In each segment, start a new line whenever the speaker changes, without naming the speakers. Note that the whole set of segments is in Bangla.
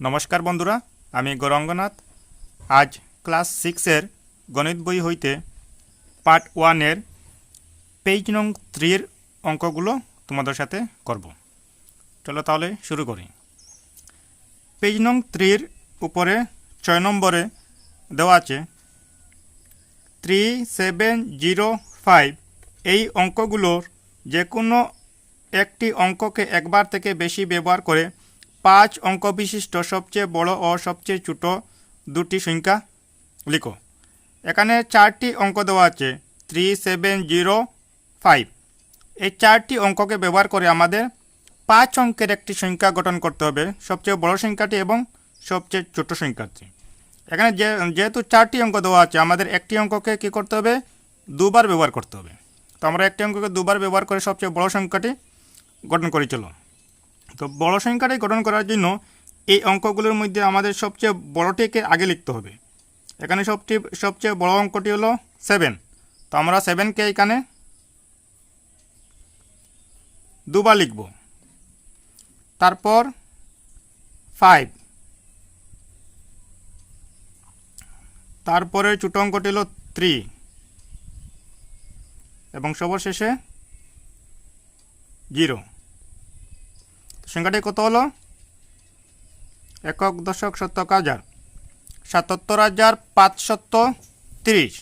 নমস্কার বন্ধুরা, আমি গৌরঙ্গনাথ আজ ক্লাস সিক্সের গণিত বই হইতে পার্ট ওয়ানের পেজ নং থ্রির অঙ্কগুলো তোমাদের সাথে করব। চলো তাহলে শুরু করি। পেজ নং থ্রির উপরে ছয় নম্বরে দেওয়া আছে থ্রি সেভেন জিরো ফাইভ এই অঙ্কগুলোর যে কোনো একটি অঙ্ককে একবার থেকে বেশি ব্যবহার করে পাঁচ অঙ্ক বিশিষ্ট সবচেয়ে বড় ও সবচেয়ে ছোট দুটি সংখ্যা লিখো। এখানে চারটি অঙ্ক দেওয়া আছে থ্রি সেভেন জিরো ফাইভ এই চারটি অঙ্ককে ব্যবহার করে আমাদের পাঁচ অঙ্কের একটি সংখ্যা গঠন করতে হবে, সবচেয়ে বড় সংখ্যাটি এবং সবচেয়ে ছোট সংখ্যাটি। এখানে যে, যেহেতু চারটি অঙ্ক দেওয়া আছে, আমাদের একটি অঙ্ককে কী করতে হবে? দুবার ব্যবহার করতে হবে। তো আমরা একটি অঙ্ককে দুবার ব্যবহার করে সবচেয়ে বড় সংখ্যাটি গঠন করি চলো তো বড় সংখ্যাটি গঠন করার জন্য এই অঙ্কগুলোর মধ্যে আমাদের সবচেয়ে বড়টিকে আগে লিখতে হবে। এখানে সবচেয়ে সবচেয়ে বড় অঙ্কটি হলো সেভেন তো আমরা সেভেনকে এখানে দুবার লিখব। তারপর ফাইভ তারপরে ছোট অঙ্কটি হলো থ্রি এবং সর্বশেষে জিরো সংখ্যাটি কত হলো? একক দশক শতক হাজার। সাতাত্তর হাজার পাঁচশত তিরিশ।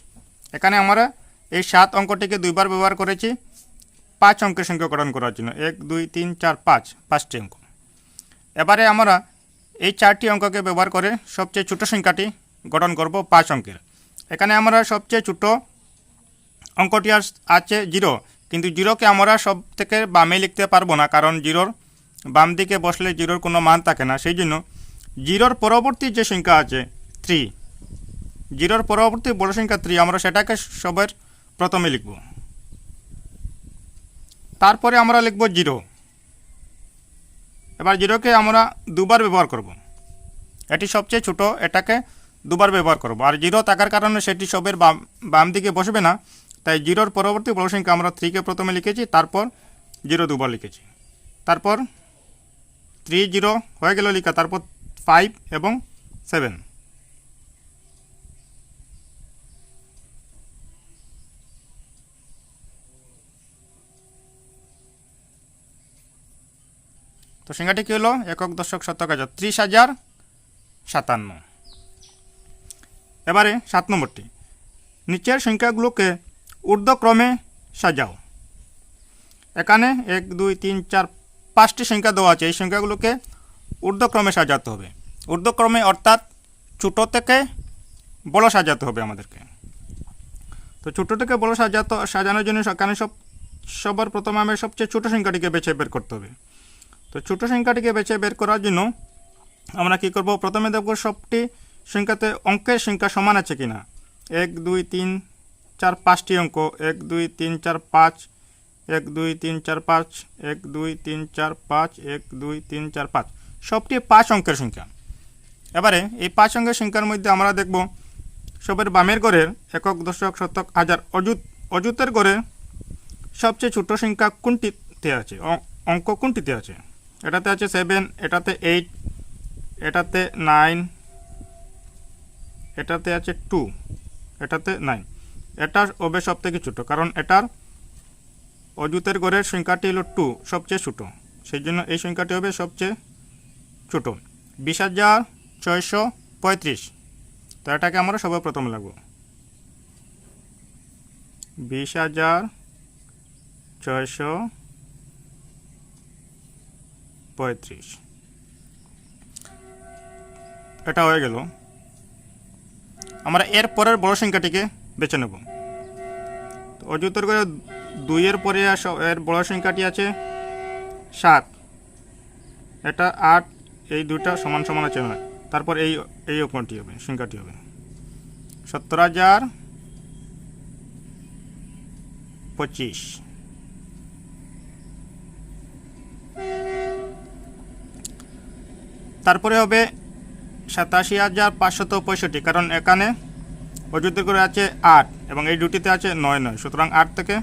এখানে আমরা এই সাত অঙ্কটিকে দুইবার ব্যবহার করেছি। পাঁচ অঙ্কের সংখ্যা সংখ্যাকরণ করার জন্য। এক, দুই, তিন, চার, পাঁচ, পাঁচটি অঙ্ক। এবারে আমরা এই চারটি অঙ্ককে ব্যবহার করে সবচেয়ে ছোট সংখ্যাটি গঠন করব পাঁচ অঙ্কের। এখানে আমরা সবচেয়ে ছোট অঙ্কটি আছে জিরো। কিন্তু জিরোকে আমরা সব থেকে বামে লিখতে পারব না, কারণ জিরোর বাম দিকে বসলে জিরোর কোনো মান থাকে না, সেই জন্য জিরোর পরবর্তী যে সংখ্যা আছে থ্রি জিরোর পরবর্তী বড় সংখ্যা থ্রি আমরা সেটাকে সবার প্রথমে লিখব। তারপরে আমরা লিখব জিরো এবার জিরোকে আমরা দুবার ব্যবহার করব। এটি সবচেয়ে ছোট, এটাকে দুবার ব্যবহার করব। আর জিরো থাকার কারণে সেটি সবের বাম বাম দিকে বসবে না, তাই জিরোর পরবর্তী বড় সংখ্যা আমরা থ্রিকে প্রথমে লিখেছি, তারপর জিরো দুবার লিখেছি। তারপর থ্রি জিরো হয়ে গেল লেখা, তারপর ফাইভ এবং সেভেন তো সংখ্যাটি কী হলো? একক দশক শতক হাজার, ত্রিশ হাজার সাতান্ন। এবারে সাত নম্বরটি। নিচের সংখ্যাগুলোকে ঊর্ধ্বক্রমে সাজাও। এখানে এক, দুই, তিন, চার পাঁচটি সংখ্যা দেওয়া আছে, এই সংখ্যাগুলোকে ঊর্ধ্বক্রমে সাজাতে হবে। ঊর্ধ্বক্রমে অর্থাৎ ছোটো থেকে বড় সাজাতে হবে আমাদেরকে। তো ছোটো থেকে বড় সাজাতো, সাজানোর জন্য এখানে সব, সবার প্রথমে আমি সবচেয়ে ছোটো সংখ্যাটিকে বেছে বের করতে হবে। তো ছোটো সংখ্যাটিকে বেছে বের করার জন্য আমরা কি করব? প্রথমে দেখব সবটি সংখ্যাতে অঙ্কের সংখ্যা সমান আছে কিনা। এক, দুই, তিন, চার, পাঁচটি অঙ্ক। এক, দুই, তিন, চার, পাঁচ এক, দুই, তিন, চার, পাঁচ, এক, দুই, তিন, চার, পাঁচ, এক, দুই, তিন, চার, পাঁচ। সবটি পাঁচ অঙ্কের সংখ্যা। এবারে এই পাঁচ অঙ্কের সংখ্যার মধ্যে আমরা দেখব সবের বামের ঘরের একক, দশক, শতক, হাজার, অযুত অযুতের ঘরে সবচেয়ে ছোট সংখ্যা কোনটিতে আছে? অঙ্ক কোনটিতে আছে? এটাতে আছে সেভেন এটাতে এইট এটাতে নাইন এটাতে আছে টু এটাতে নাইন এটা হবে সব থেকে ছোটো, কারণ এটার অজুতের গড়ের সংখ্যাটি হলো টু সবচেয়ে ছোটো। সেই জন্য এই সংখ্যাটি হবে সবচেয়ে ছোটো। বিশ হাজার ছয়শো পঁয়ত্রিশ। তো এটাকে আমরা সবার প্রথমে লাগবো। বিশ হাজার ছয়শো পঁয়ত্রিশ। এটা হয়ে গেল। আমরা এর পরের বড় সংখ্যাটিকে বেছে নেব। তো অযুতের করে দুইয়ের পরে এর বড় সংখ্যাটি আছে সাত। এটা আট, এই দুইটা সমান সমান আছে নয়। তারপর এই এই অঙ্কটি হবে, সংখ্যাটি হবে। সত্তর হাজার পঁচিশ। তারপরে হবে সাতাশি হাজার পাঁচশত পঁয়ষট্টি, কারণ এখানে অযোধ্যা করে আছে আট এবং এই দুটিতে আছে নয় নয়, সুতরাং আট থেকে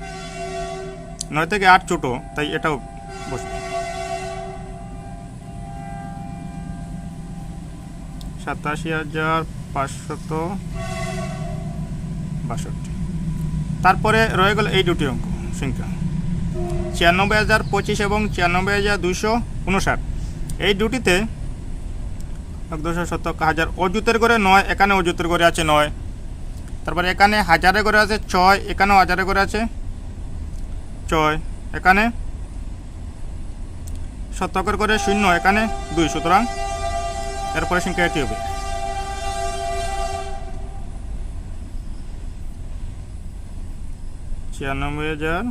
নয় থেকে আট ছোটো তাই এটাও বসবে সাতাশি হাজার পাঁচশত বাষট্টি। তারপরে রয়ে গেল এই দুটি অঙ্ক, সংখ্যা। ছিয়ানব্বই হাজার পঁচিশ এবং ছিয়ানব্বই হাজার দুশো উনষাট। এই দুটিতে এক দুশো শতক হাজার অজুতের করে নয়, এখানে অজুতের করে আছে নয়। তারপরে এখানে হাজারে করে আছে ছয়, এখানেও হাজারে করে আছে ছয়। এখানে শতকের করে শূন্য, এখানে দুই, সুতরাং এরপরে সংখ্যা এটি হবে। ছিয়ানব্বই হাজার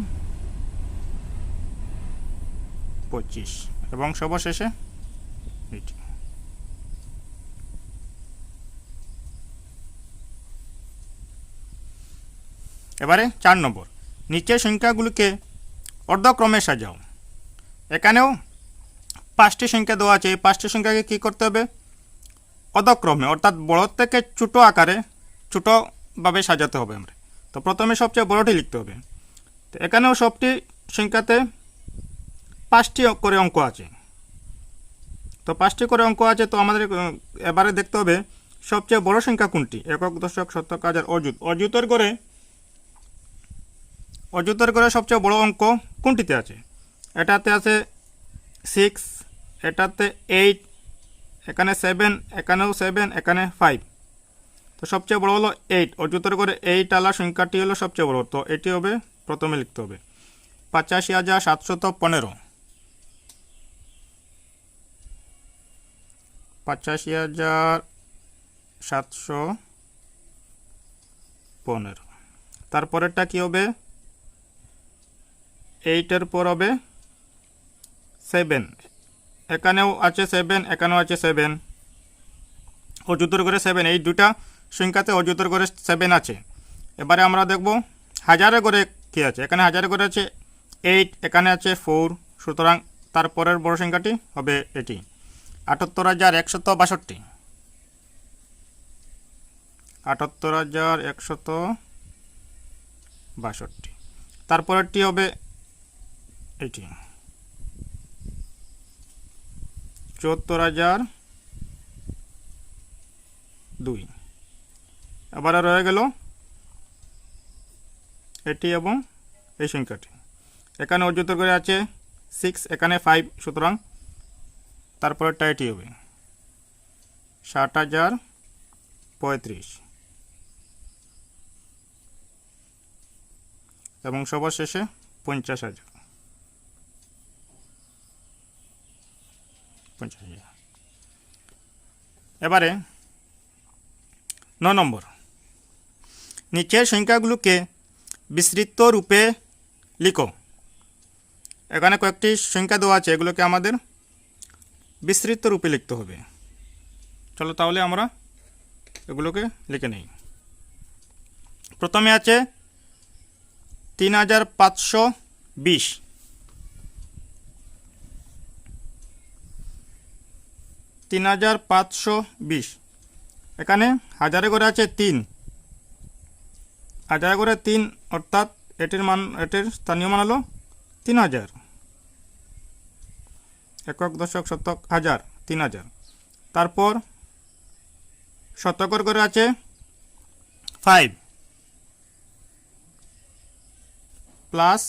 পঁচিশ, এবং সর্বশেষে এইটি। এবারে চার নম্বর। নিচের সংখ্যাগুলিকে অর্ধক্রমে সাজাও। এখানেও পাঁচটি সংখ্যা দেওয়া আছে। এই পাঁচটি সংখ্যাকে কী করতে হবে? অধক্রমে, অর্থাৎ বড় থেকে ছোটো আকারে ছোটোভাবে সাজাতে হবে আমরা। তো প্রথমে সবচেয়ে বড়টি লিখতে হবে। তো এখানেও সবটি সংখ্যাতে পাঁচটি করে অঙ্ক আছে। তো পাঁচটি করে অঙ্ক আছে, তো আমাদের এবারে দেখতে হবে সবচেয়ে বড় সংখ্যা কোনটি? একক, দশক, শতক, হাজার, অযুত। অযুতের করে অযুতের করে সবচেয়ে বড় অঙ্ক কোনটিতে আছে? এটাতে আছে সিক্স এটাতে এইট এখানে সেভেন এখানেও সেভেন এখানে ফাইভ তো সবচেয়ে বড় হলো এইট অযুতের করে এইট আলা সংখ্যাটি হলো সবচেয়ে বড়। তো এটি হবে প্রথমে লিখতে হবে। পঁচাশি হাজার সাতশত পনেরো। পঁচাশি হাজার সাতশো পনেরো। তারপরেরটা কী হবে? এইটের পর হবে সেভেন এখানেও আছে সেভেন এখানেও আছে সেভেন অযুতর করে সেভেন এই দুটা সংখ্যাতে অযুতর করে সেভেন আছে। এবারে আমরা দেখব হাজারে করে কী আছে। এখানে হাজারে করে আছে এইট এখানে আছে ফোর সুতরাং তারপরের বড় সংখ্যাটি হবে এটি। আটাত্তর হাজার একশত বাষট্টি। আটাত্তর হাজার একশত বাষট্টি। তারপরেরটি হবে এটি চুয়াত্তর হাজার দুই। এবারে রয়ে গেল এটি এবং এই সংখ্যাটি। এখানে অর্জিত করে আছে সিক্স এখানে ফাইভ সুতরাং তারপরেরটা এটি হবে ষাট হাজার পঁয়ত্রিশ। এবং সবার শেষে পঞ্চাশ হাজার। পঞ্চাশ হাজার। এবারে ন নম্বর। নিচের সংখ্যাগুলোকে বিস্তৃত রূপে লিখো। এখানে কয়েকটি সংখ্যা দেওয়া আছে, এগুলোকে আমাদের বিস্তৃত রূপে লিখতে হবে। চলো তাহলে আমরা এগুলোকে লিখে নিই। প্রথমে আছে তিন হাজার পাঁচশো বিশ। তিন হাজার পাঁচশো বিশ। এখানে হাজারে করে আছে তিন। হাজারে করে তিন, অর্থাৎ এটির মান, এটির স্থানীয় মান হলো তিন হাজার। একক, দশক, শতক, হাজার, তিন হাজার। তারপর শতকর করে আছে ফাইভ। Plus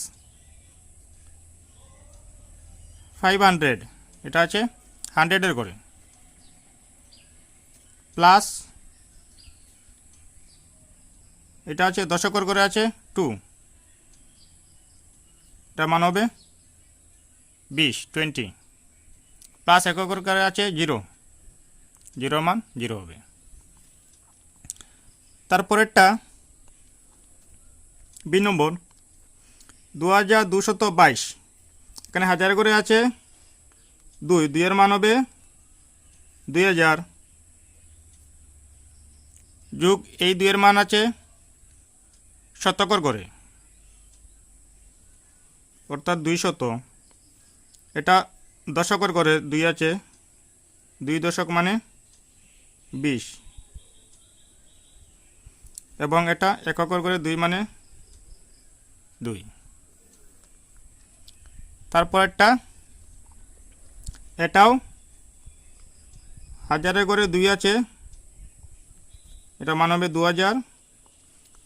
five hundred. এটা আছে হান্ড্রেডের করে। প্লাস এটা আছে, দশকর করে আছে, টু। এটা মান হবে বিশ, টোয়েন্টি। প্লাস এককর করে আছে জিরো। জিরো মান জিরো হবে। তারপরেরটা বি নম্বর। দু হাজার দুশত বাইশ। এখানে হাজার করে আছে দুই। দুইয়ের মান হবে দুই হাজার যুগ এই দুইয়ের মান আছে শতকর করে। অর্থাৎ দুই শত। এটা দশকর করে দুই আছে, দুই দশক মানে বিশ। এবং এটা এককর করে দুই মানে দুই। তারপর একটা এটাও হাজারে করে দুই আছে এটা মান হবে দু হাজার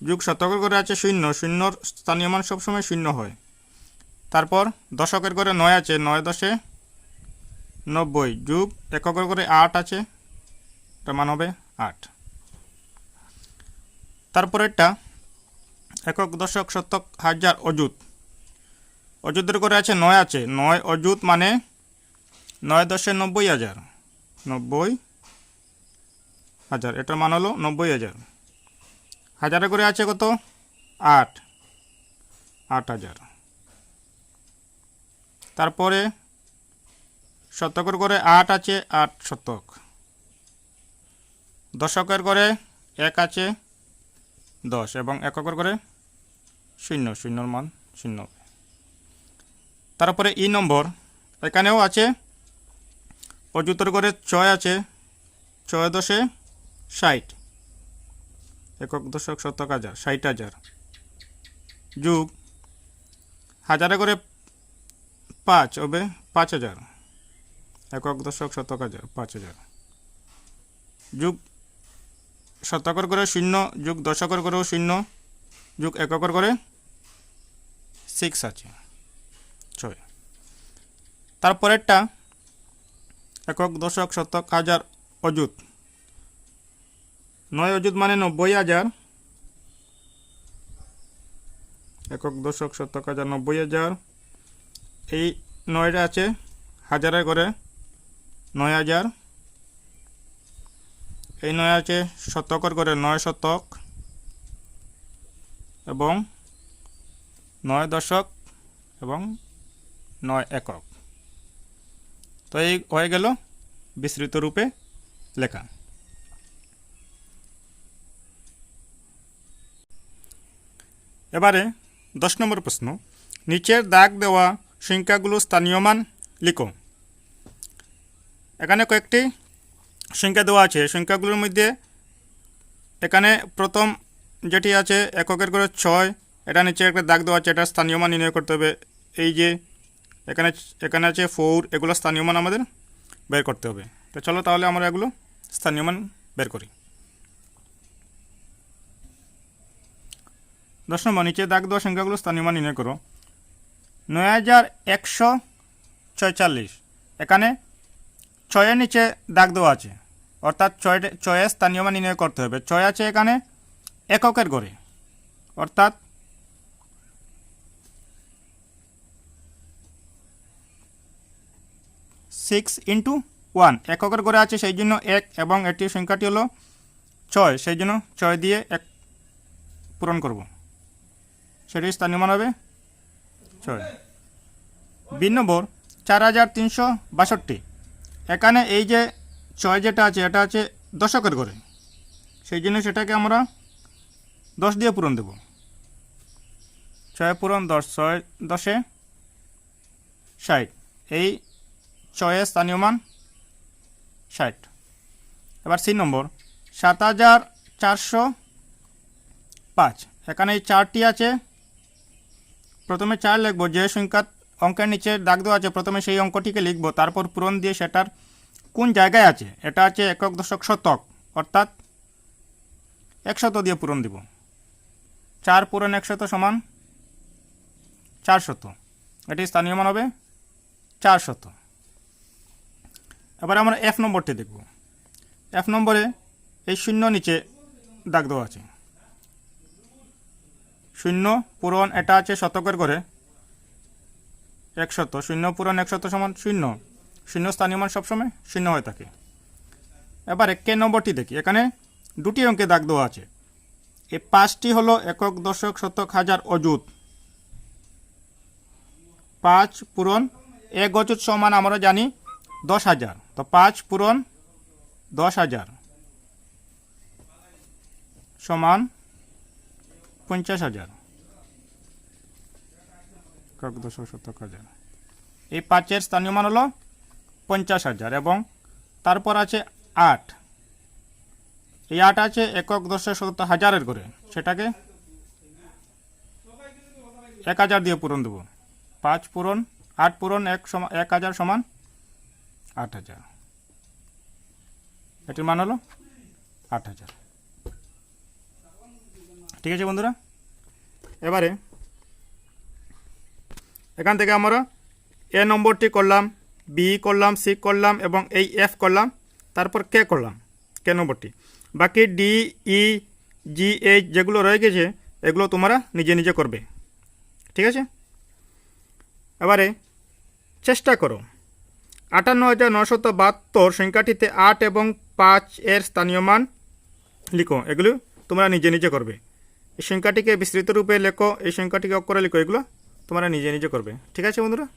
যুগ শতকের করে আছে শূন্য। শূন্যর স্থানীয় মান সবসময় শূন্য হয়। তারপর দশকের করে নয় আছে, নয় দশে নব্বই। যুগ এককের করে আট আছে, এটা মান হবে আট। তারপরেরটা একক দশক শতক হাজার অযুত। অযুতের করে আছে নয় আছে। নয় অযুত মানে নয় দশে নব্বই হাজার। নব্বই হাজার। এটার মান হলো নব্বই হাজার। হাজারে করে আছে কত? আট। আট হাজার। তারপরে শতকের করে আট আছে, আট শতক দশকের করে এক আছে, দশ। এবং এককের করে শূন্য। শূন্যর মান শূন্য। তারপরে ই নম্বর। এখানেও আছে। অযুতর করে ছয় আছে। ছয় দশে ষাট। একক দশক শতক হাজার, ষাট হাজার। যুগ, হাজারে করে পাঁচ হবে পাঁচ হাজার। একক দশক শতক হাজার, পাঁচ হাজার। যুগ, শতকর করে শূন্য, যুগ দশকর করেও শূন্য, যুগ এককর করে সিক্স আছে, ছয়। তারপরেরটা একক দশক শতক হাজার অযুত। নয় অযুত মানে নব্বই হাজার। একক দশক শতক হাজার নব্বই হাজার। এই নয়টা আছে, হাজারে করে নয় হাজার। এই নয় আছে শতকর করে নয় শতক। এবং নয় দশক এবং নয় একক। তো এই হয়ে গেল বিস্তৃত রূপে লেখা। এবারে দশ নম্বর প্রশ্ন। নিচের দাগ দেওয়া সংখ্যাগুলো স্থানীয় মান লিখো। এখানে কয়েকটি সংখ্যা দেওয়া আছে। সংখ্যাগুলোর মধ্যে এখানে প্রথম যেটি আছে, এককের করে ছয়। এটা নিচে একটা দাগ দেওয়া আছে, এটা স্থানীয় মান নির্ণয় করতে হবে। এই যে এখানে এখানে আছে ফোর এগুলো স্থানীয় মান আমাদের বের করতে হবে। তো চলো তাহলে আমরা এগুলো স্থানীয় মান বের করি। দশ নম্বর নিচে দাগ দেওয়া সংখ্যাগুলো স্থানীয় মান নির্ণয় করো। নয় হাজার একশো ছয়চল্লিশ। এখানে ছয়ের নিচে দাগ দেওয়া আছে। অর্থাৎ ছয় ছয়ের স্থানীয় মান নির্ণয় করতে হবে। ছয় আছে এখানে এককের গড়ে। অর্থাৎ সিক্স ইন্টু ওয়ান এককের গড়ে আছে সেই জন্য এক এবং এটির সংখ্যাটি হলো ছয়। সেই জন্য ছয় দিয়ে এক পূরণ করব। সেটি স্থানীয় মান হবে ছয় বিন নম্বর চার হাজার তিনশো বাষট্টি। এখানে এই যে ছয় যেটা আছে, এটা আছে দশকের ঘরে। সেই জন্য সেটাকে আমরা দশ দিয়ে পূরণ দেব। ছয় পূরণ দশ, ছয় দশে ষাট। এই ছয়ের স্থানীয় মান ষাট। এবার সি নম্বর, সাত হাজার চারশো পাঁচ। এখানে এই চারটি আছে প্রথমে চার লিখব, যে সংখ্যা অঙ্কের নিচে দাগ দেওয়া আছে, প্রথমে সেই অঙ্কটিকে লিখব, তারপর পূরণ দিয়ে সেটার কোন জায়গায় আছে? এটা আছে একক দশক শতক, অর্থাৎ একশত দিয়ে পূরণ দিব। চার পূরণ একশত সমান চারশত, এটি স্থানীয় মান হবে চারশত। এবার আমরা এফ নম্বরটি দেখব। এফ নম্বরে এই শূন্য নিচে দাগ দেওয়া আছে। শূন্য পূরণ এটা আছে শতকের করে একশত, শূন্য পূরণ একশত সমান শূন্য। শূন্য স্থানীয় মান সবসময় শূন্য হয়ে থাকে। এবার কে নম্বরটি দেখি। এখানে দুটি অঙ্কে দাগ দেওয়া আছে। এই পাঁচটি হলো একক, দশক, শতক, হাজার, অযুত। পাঁচ পূরণ এক অযুত সমান আমরা জানি দশ হাজার। তো পাঁচ পূরণ দশ হাজার সমান পঞ্চাশ হাজার। একক দশক শতক হাজার। এই পাঁচের স্থানীয় মান হলো পঞ্চাশ হাজার এবং তারপর আছে আট। এই আট আছে একক দশক শত হাজারের করে। সেটাকে এক হাজার দিয়ে পূরণ দেবো। পাঁচ পূরণ, আট পূরণ, এক সমান, এক হাজার সমান আট হাজার। এটির মান হলো আট হাজার। ঠিক আছে বন্ধুরা? এবারে, এখান থেকে আমরা এ নম্বরটি করলাম বি করলাম সি করলাম এবং এই এফ করলাম, তারপর কে করলাম কে নম্বরটি। বাকি ডি ই জি এইচ যেগুলো রয়ে গেছে, এগুলো তোমরা নিজে নিজে করবে। ঠিক আছে? এবারে চেষ্টা করো। আটান্ন হাজার নশত বাহাত্তর সংখ্যাটিতে আট এবং পাঁচ এর স্থানীয় মান লিখো। এগুলো তোমরা নিজে নিজে করবে। এই সংখ্যাটিকে বিস্তৃত রূপে লেখো, এই সংখ্যাটিকে অক্ষরে লেখো, এগুলো তোমরা নিজে নিজে করবে। ঠিক আছে বন্ধুরা?